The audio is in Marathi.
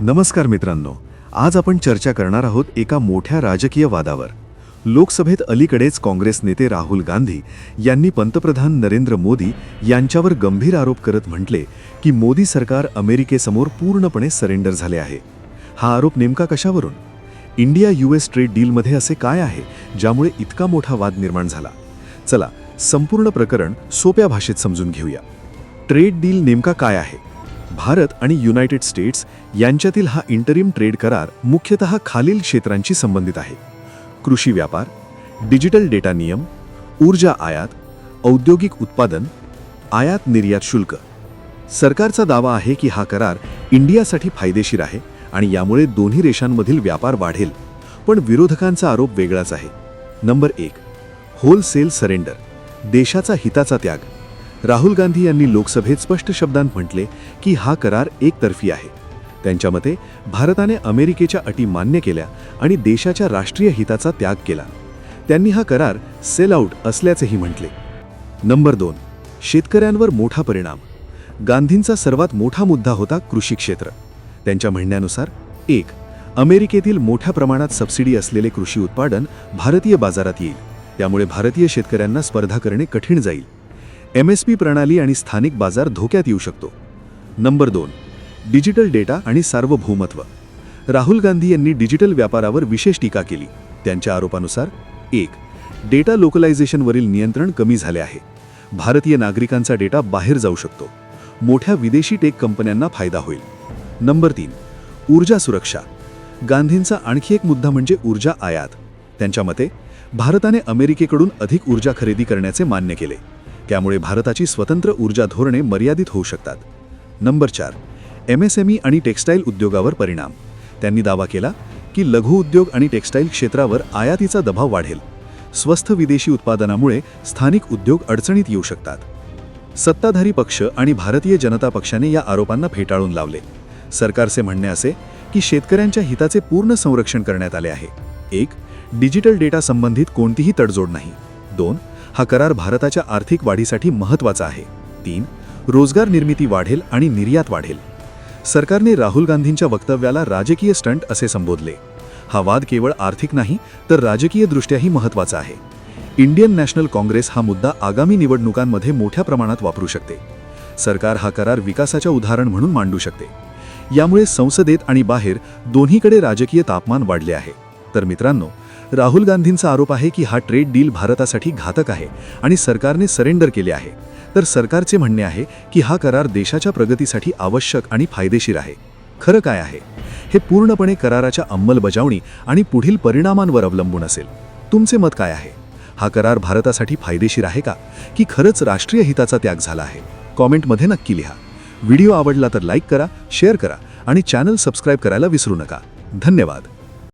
नमस्कार मित्रांनो आज आपण चर्चा करणार आहोत एका मोठ्या राजकीय वादावर. लोकसभेत अलीकडेच काँग्रेस नेते राहुल गांधी यांनी पंतप्रधान नरेंद्र मोदी यांच्यावर गंभीर आरोप करत म्हटले की मोदी सरकार अमेरिकेसमोर पूर्णपणे सरेंडर झाले आहे. हा आरोप नेमका कशावरून? इंडिया यू एस ट्रेड डीलमध्ये असे काय आहे ज्यामुळे इतका मोठा वाद निर्माण झाला? चला संपूर्ण प्रकरण सोप्या भाषेत समजून घेऊया. ट्रेड डील नेमका काय आहे? भारत आणि युनायटेड स्टेट्स यांच्यातील हा इंटरिम ट्रेड करार मुख्यतः खालील क्षेत्रांशी संबंधित आहे. कृषी व्यापार डिजिटल डेटा नियम ऊर्जा आयात औद्योगिक उत्पादन आयात निर्यात शुल्क. सरकारचा दावा आहे की हा करार इंडियासाठी फायदेशीर आहे आणि यामुळे दोन्ही रेषांमधील व्यापार वाढेल पण विरोधकांचा आरोप वेगळाच आहे. नंबर एक होलसेल सरेंडर देशाचा हिताचा त्याग. राहुल गांधी यांनी लोकसभेत स्पष्ट शब्दांत म्हटले की हा करार एकतर्फी आहे. त्यांच्या मते भारताने अमेरिकेच्या अटी मान्य केल्या आणि देशाच्या राष्ट्रीय हिताचा त्याग केला. त्यांनी हा करार सेल आउट असल्याचेही म्हटले. नंबर दोन. शेतकऱ्यांवर मोठा परिणाम. गांधींचा सर्वात मोठा मुद्दा होता कृषी क्षेत्र. त्यांच्या म्हणण्यानुसार एक अमेरिकेतील मोठ्या प्रमाणात सबसिडी असलेले कृषी उत्पादन भारतीय बाजारात येईल. त्यामुळे भारतीय शेतकऱ्यांना स्पर्धा करणे कठीण जाईल. एम एस पी प्रणाली आणि स्थानिक बाजार धोक्यात येऊ शकतो. नंबर दोन डिजिटल डेटा आणि सार्वभौमत्व. राहुल गांधी यांनी डिजिटल व्यापारावर विशेष टीका केली. त्यांच्या आरोपानुसार एक डेटा लोकलायझेशनवरील नियंत्रण कमी झाले आहे. भारतीय नागरिकांचा डेटा बाहेर जाऊ शकतो. मोठ्या विदेशी टेक कंपन्यांना फायदा होईल. नंबर तीन ऊर्जा सुरक्षा. गांधींचा आणखी एक मुद्दा म्हणजे ऊर्जा आयात. त्यांच्या मते भारताने अमेरिकेकडून अधिक ऊर्जा खरेदी करण्याचे मान्य केले. त्यामुळे भारताची स्वतंत्र ऊर्जा धोरणे मर्यादित होऊ शकतात. नंबर चार एम एस एम ई आणि टेक्स्टाईल उद्योगावर परिणाम. त्यांनी दावा केला की लघु उद्योग आणि टेक्स्टाईल क्षेत्रावर आयातीचा दबाव वाढेल. स्वस्थ विदेशी उत्पादनामुळे स्थानिक उद्योग अडचणीत येऊ शकतात. सत्ताधारी पक्ष आणि भारतीय जनता पक्षाने या आरोपांना फेटाळून लावले. सरकारचे म्हणणे असे की शेतकऱ्यांच्या हिताचे पूर्ण संरक्षण करण्यात आले आहे. एक डिजिटल डेटा संबंधित कोणतीही तडजोड नाही. दोन हा करार भारताच्या आर्थिक वाढीसाठी महत्त्वाचा आहे. तीन रोजगार निर्मिती वाढेल आणि निर्यात वाढेल. सरकारने राहुल गांधींच्या वक्तव्याला राजकीय स्टंट असे संबोधले. हा वाद केवळ आर्थिक नाही तर राजकीयदृष्ट्याही महत्त्वाचा आहे. इंडियन नॅशनल काँग्रेस हा मुद्दा आगामी निवडणुकांमध्ये मोठ्या प्रमाणात वापरू शकते. सरकार हा करार विकासाच्या उदाहरण म्हणून मांडू शकते. यामुळे संसदेत आणि बाहेर दोन्हीकडे राजकीय तापमान वाढले आहे. तर मित्रांनो राहुल गांधींचा आरोप आहे की हा ट्रेड डील भारतासाठी घातक आहे आणि सरकारने सरेंडर केले आहे. तर सरकारचे म्हणणे आहे की हा करार देशाच्या प्रगतीसाठी आवश्यक आणि फायदेशीर आहे. खरं काय आहे? हे पूर्णपणे कराराच्या अंमलबजावणी आणि पुढील परिणामांवर अवलंबून असेल. तुमचे मत काय आहे? हा करार भारतासाठी फायदेशीर आहे का? की खरंच राष्ट्रीय हिताचा त्याग झाला आहे? कॉमेंटमध्ये नक्की लिहा. व्हिडिओ आवडला तर लाईक करा शेअर करा आणि चॅनल सबस्क्राईब करायला विसरू नका. धन्यवाद.